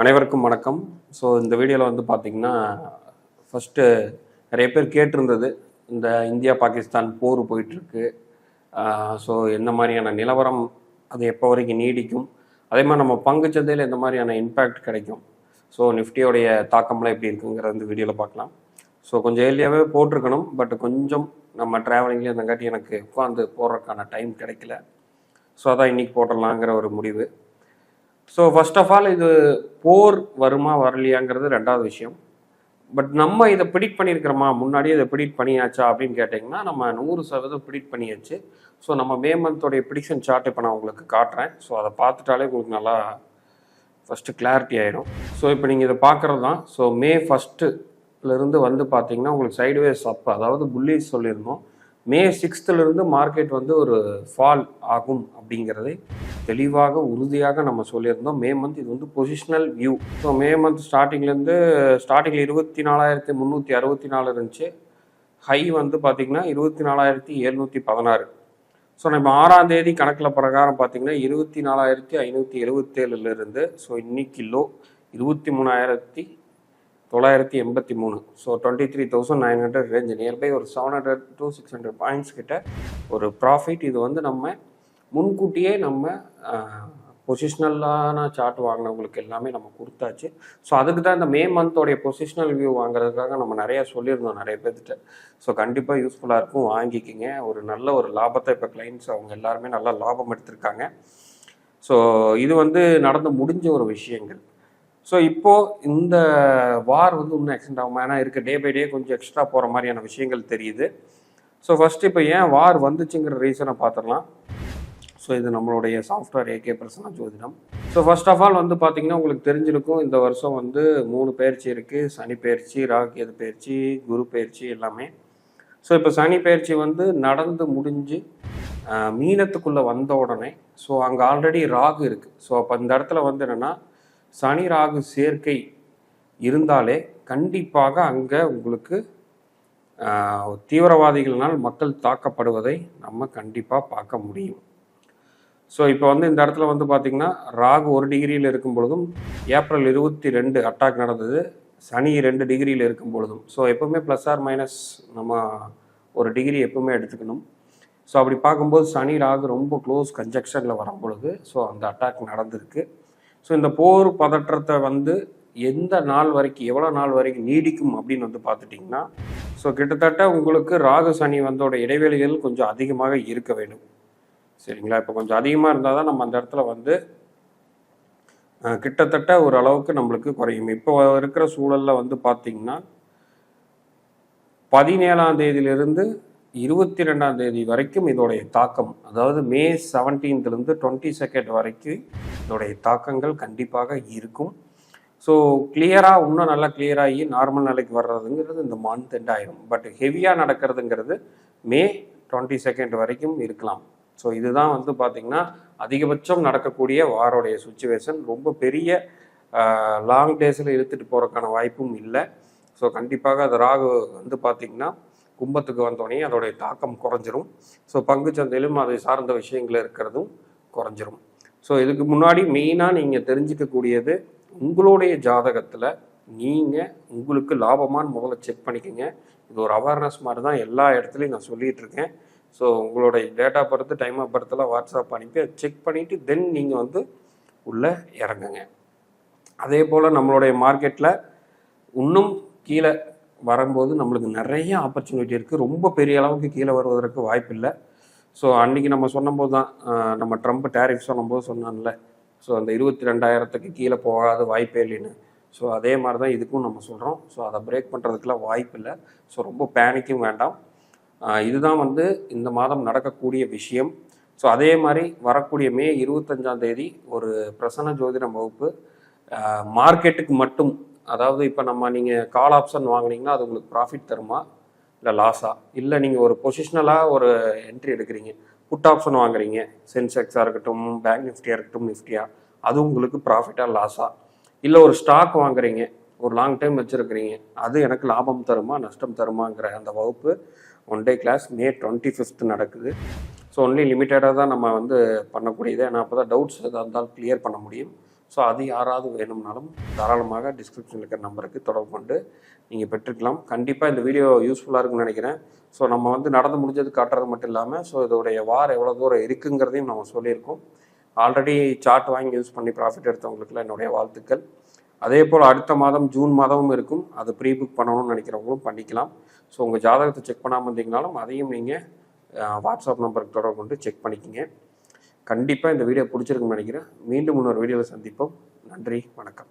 அனைவருக்கும் வணக்கம். ஸோ இந்த வீடியோவில் வந்து பார்த்தீங்கன்னா ஃபஸ்ட்டு நிறைய பேர் கேட்டிருந்தது இந்த இந்தியா பாகிஸ்தான் போர் போயிட்டுருக்கு. ஸோ என்ன மாதிரியான நிலவரம் அது எப்போ வரைக்கும் நீடிக்கும்? அதே மாதிரி நம்ம பங்குச்சந்தையில் எந்த மாதிரியான இம்பேக்ட் கிடைக்கும்? ஸோ நிஃப்டியோடைய தாக்கம்லாம் எப்படி இருக்குங்கிறத இந்த வீடியோவில் பார்க்கலாம் ஸோ கொஞ்சம் ஏர்லியாகவே போட்டிருக்கணும் பட் கொஞ்சம் நம்ம ட்ராவலிங்கில் இருந்தங்காட்டி எனக்கு உட்காந்து போடுறதுக்கான டைம் கிடைக்கல. ஸோ அதான் இன்றைக்கி போட்டுடலாங்கிற ஒரு முடிவு. ஸோ ஃபர்ஸ்ட் ஆஃப் ஆல் இது போர் வருமா வரலையாங்கிறது ரெண்டாவது விஷயம். பட் நம்ம இதை ப்ரிடிக்ட் பண்ணியிருக்கிறோமா? முன்னாடியே இதை ப்ரிடிக்ட் பண்ணியாச்சா அப்படின்னு கேட்டிங்கன்னா நம்ம நூறு சதவீதம் ப்ரிடிக்ட் பண்ணியாச்சு. ஸோ நம்ம மே மந்தோடைய ப்ரிடிக்ஷன் சார்ட் இப்போ நான் உங்களுக்கு காட்டுறேன். ஸோ அதை பார்த்துட்டாலே உங்களுக்கு நல்லா ஃபஸ்ட்டு கிளாரிட்டி ஆகிடும் ஸோ இப்போ நீங்கள் இதை பார்க்குறது தான். ஸோ மே ஃபஸ்ட்டுலேருந்து வந்து பார்த்தீங்கன்னா உங்களுக்கு சைடுவேஸ் அப் அதாவது புல்லிஸ் சொல்லியிருந்தோம். மே சிக்ஸ்த்துலேருந்து மார்க்கெட் வந்து ஒரு ஃபால் ஆகும் அப்படிங்கிறது தெளிவாக உறுதியாக நம்ம சொல்லியிருந்தோம். மே மந்த் இது வந்து positional view so May month ஸ்டார்டிங்லேருந்து ஸ்டார்டிங்கில் இருபத்தி நாலாயிரத்தி முந்நூற்றி அறுபத்தி நாலு இருந்துச்சு. ஹை வந்து பார்த்திங்கன்னா இருபத்தி நாலாயிரத்தி எழுநூற்றி பதினாறு. ஸோ நம்ம ஆறாம் தேதி கணக்கில் பிரகாரம் பார்த்தீங்கன்னா இருபத்தி நாலாயிரத்தி ஐநூற்றி எழுபத்தேழுலேருந்து ஸோ இன்னைக்கு லோ இருபத்தி மூணாயிரத்தி தொள்ளாயிரத்தி எண்பத்தி மூணு. So twenty three thousand nine hundred range nearby ஒரு seven hundred to six hundred points கிட்ட ஒரு ப்ராஃபிட் இது வந்து நம்ம முன்கூட்டியே நம்ம பொசிஷ்னலான சார்ட் வாங்கினவங்களுக்கு எல்லாமே நம்ம கொடுத்தாச்சு. ஸோ அதுக்கு தான் இந்த மே மந்தோடைய பொசிஷனல் வியூ வாங்குறதுக்காக நம்ம நிறையா சொல்லியிருந்தோம் நிறைய பேர்த்திட்ட ஸோ கண்டிப்பாக யூஸ்ஃபுல்லாக இருக்கும். வாங்கிக்கிங்க. ஒரு நல்ல ஒரு லாபத்தை இப்போ கிளைண்ட்ஸ் அவங்க எல்லாருமே நல்லா லாபம் எடுத்திருக்காங்க. ஸோ இது வந்து நடந்து முடிஞ்ச ஒரு விஷயங்கள். ஸோ இப்போது இந்த வார் வந்து இன்னும் எக்ஸ்டெண்ட் ஆகும்? ஏன்னா இருக்க. டே பை டே கொஞ்சம் எக்ஸ்ட்ரா போகிற மாதிரியான விஷயங்கள் தெரியுது. ஸோ ஃபஸ்ட்டு இப்போ ஏன் வார் வந்துச்சுங்கிற ரீசனை பார்த்துடலாம். ஸோ இது நம்மளுடைய சாஃப்ட்வேர் ஏகே பிரசனா ஜோதிடம் ஸோ ஃபர்ஸ்ட் ஆஃப் ஆல் வந்து பார்த்தீங்கன்னா உங்களுக்கு தெரிஞ்சிருக்கும் இந்த வருஷம் வந்து மூணு பயிற்சி இருக்குது சனி பயிற்சி ராகேது பயிற்சி குரு பயிற்சி எல்லாமே. ஸோ இப்போ சனி பயிற்சி வந்து நடந்து முடிஞ்சு மீனத்துக்குள்ளே வந்த உடனே ஸோ அங்கே ஆல்ரெடி ராகு இருக்குது ஸோ அப்போ இந்த இடத்துல வந்து என்னென்னா சனி ராகு சேர்க்கை இருந்தாலே கண்டிப்பாக அங்கே உங்களுக்கு தீவிரவாதிகளினால் மக்கள் தாக்கப்படுவதை நம்ம கண்டிப்பாக பார்க்க முடியும். ஸோ இப்போ வந்து இந்த இடத்துல வந்து பார்த்தீங்கன்னா ராகு ஒரு டிகிரியில் இருக்கும் பொழுதும் ஏப்ரல் இருபத்தி ரெண்டு அட்டாக் நடந்தது. சனி ரெண்டு டிகிரியில் இருக்கும் பொழுதும். ஸோ எப்பவுமே ப்ளஸ் ஆர் மைனஸ் நம்ம ஒரு டிகிரி எப்பவுமே எடுத்துக்கணும். ஸோ அப்படி பார்க்கும்போது சனி ராகு ரொம்ப க்ளோஸ் கன்ஜெக்ஷனில் வரும் பொழுது ஸோ அந்த அட்டாக் நடந்திருக்கு. ஸோ இந்த போர் பதற்றத்தை வந்து எந்த நாள் வரைக்கும் எவ்வளோ நாள் வரைக்கும் நீடிக்கும் அப்படின்னு வந்து பார்த்துட்டிங்கன்னா ஸோ கிட்டத்தட்ட உங்களுக்கு ராகு சனி வந்தோட இடைவெளிகள் கொஞ்சம் அதிகமாக இருக்க வேண்டும். சரிங்களா? இப்போ கொஞ்சம் அதிகமாக இருந்தால் தான் நம்ம அந்த இடத்துல வந்து கிட்டத்தட்ட ஒரு அளவுக்கு நம்மளுக்கு குறையும். இப்போ இருக்கிற சூழலில் வந்து பார்த்திங்கன்னா பதினேழாம் தேதியிலிருந்து இருபத்தி ரெண்டாம் தேதி வரைக்கும் இதோடைய தாக்கம் அதாவது மே செவன்டீன்த்லேருந்து டுவெண்ட்டி செகண்ட் வரைக்கும் இதோடைய தாக்கங்கள் கண்டிப்பாக இருக்கும். ஸோ கிளியராக இன்னும் நல்லா கிளியராகி ஆகி நார்மல் நிலைக்கு வர்றதுங்கிறது இந்த மந்த் எண்ட் ஆயிரும். பட் ஹெவியாக நடக்கிறதுங்கிறது மே டுவெண்ட்டி செகண்ட் வரைக்கும் இருக்கலாம். ஸோ இதுதான் வந்து பார்த்திங்கன்னா அதிகபட்சம் நடக்கக்கூடிய வாரோடைய சுச்சுவேஷன் ரொம்ப பெரிய லாங் டேஸில் இழுத்துட்டு போகிறதுக்கான வாய்ப்பும் இல்லை. ஸோ கண்டிப்பாக அது ராகு வந்து பார்த்திங்கன்னா கும்பத்துக்கு வந்தோடனே அதோடைய தாக்கம் குறைஞ்சிரும். ஸோ பங்குச்சந்தையிலும் அதை சார்ந்த விஷயங்கள் இருக்கிறதும் குறைஞ்சிரும். ஸோ இதுக்கு முன்னாடி மெயினாக நீங்கள் தெரிஞ்சுக்கக்கூடியது உங்களுடைய ஜாதகத்தில் நீங்கள் உங்களுக்கு லாபமான்னு முதல்ல செக் பண்ணிக்கோங்க. இது ஒரு அவேர்னஸ் மாதிரி தான் எல்லா இடத்துலையும் நான் சொல்லிகிட்ருக்கேன் இருக்கேன். ஸோ உங்களுடைய டேட்டா பர்த்து டைம் ஆஃப் பர்த்தெல்லாம் வாட்ஸ்அப் அனுப்பி அதை செக் பண்ணிவிட்டு தென் நீங்கள் வந்து உள்ளே இறங்குங்க. அதே போல் நம்மளுடைய மார்க்கெட்டில் இன்னும் கீழே வரும்போது நம்மளுக்கு நிறைய ஆப்பர்ச்சுனிட்டி இருக்குது ரொம்ப பெரிய அளவுக்கு கீழே வருவதற்கு வாய்ப்பு இல்லை ஸோ அன்றைக்கி நம்ம சொன்னபோது தான் நம்ம ட்ரம்ப் டேரிஃப் சொன்னபோது சொன்னான்ல. ஸோ அந்த இருபத்தி ரெண்டாயிரத்துக்கு கீழே போகாத வாய்ப்பே இல்லைன்னு. ஸோ அதே மாதிரி தான் இதுக்கும் நம்ம சொல்கிறோம் ஸோ அதை பிரேக் பண்ணுறதுக்குலாம் வாய்ப்பு இல்லை ஸோ ரொம்ப பேனிக்கும் வேண்டாம். இதுதான் வந்து இந்த மாதம் நடக்கக்கூடிய விஷயம். ஸோ அதே மாதிரி வரக்கூடிய மே இருபத்தஞ்சாம் தேதி ஒரு பிரசன்ன ஜோதிடம் வகுப்பு. மார்க்கெட்டுக்கு மட்டும் அதாவது இப்போ நம்ம நீங்கள் கால் ஆப்ஷன் வாங்கினீங்கன்னா அது உங்களுக்கு ப்ராஃபிட் தருமா? இல்லை லாஸா இல்லை நீங்கள் ஒரு பொசிஷனலாக ஒரு என்ட்ரி எடுக்கிறீங்க. புட் ஆப்ஷன் வாங்குறீங்க. சென்செக்ஸாக இருக்கட்டும் பேங்க் நிஃப்டியாக இருக்கட்டும் நிஃப்டியாக அது உங்களுக்கு ப்ராஃபிட்டாக லாஸா இல்லை ஒரு ஸ்டாக் வாங்குறீங்க. ஒரு லாங் டைம் வச்சுருக்கிறீங்க. அது எனக்கு லாபம் தருமா நஷ்டம் தருமாங்கிற அந்த வகுப்பு one day class May twenty fifth நடக்குது ஸோ ஒன்லி லிமிட்டடாக தான் நம்ம வந்து பண்ணக்கூடியது. ஏன்னா அப்போ தான் டவுட்ஸ் எதாக இருந்தாலும் கிளியர் பண்ண முடியும். ஸோ அது யாராவது வேணும்னாலும் தாராளமாக டிஸ்கிரிப்ஷனில் இருக்கிற நம்பருக்கு தொடர்பு கொண்டு நீங்கள் பெற்றுக்கலாம். கண்டிப்பாக இந்த வீடியோ யூஸ்ஃபுல்லாக இருக்கும்னு நினைக்கிறேன். ஸோ நம்ம வந்து நடந்து முடிஞ்சது காட்டுறது மட்டும் இல்லாமல் ஸோ இதோடைய வார் எவ்வளோ தூரம் இருக்குங்கிறதையும் நம்ம சொல்லியிருக்கோம். ஆல்ரெடி சார்ட் வாங்கி யூஸ் பண்ணி ப்ராஃபிட் எடுத்தவங்களுக்குலாம் என்னுடைய வாழ்த்துக்கள். அதே போல் அடுத்த மாதம் ஜூன் மாதமும் இருக்கும். அது ப்ரீ புக் பண்ணணும்னு நினைக்கிறவங்களும் பண்ணிக்கலாம். ஸோ உங்கள் ஜாதகத்தை செக் பண்ணாமல் இருந்தீங்கனாலும் அதையும் நீங்கள் வாட்ஸ்அப் நம்பருக்கு தொடர்பு கொண்டு செக் பண்ணிக்கோங்க. கண்டிப்பாக இந்த வீடியோ பிடிச்சிருக்குன்னு நினைக்கிறேன். மீண்டும் இன்னொரு வீடியோவில் சந்திப்போம். நன்றி. வணக்கம்.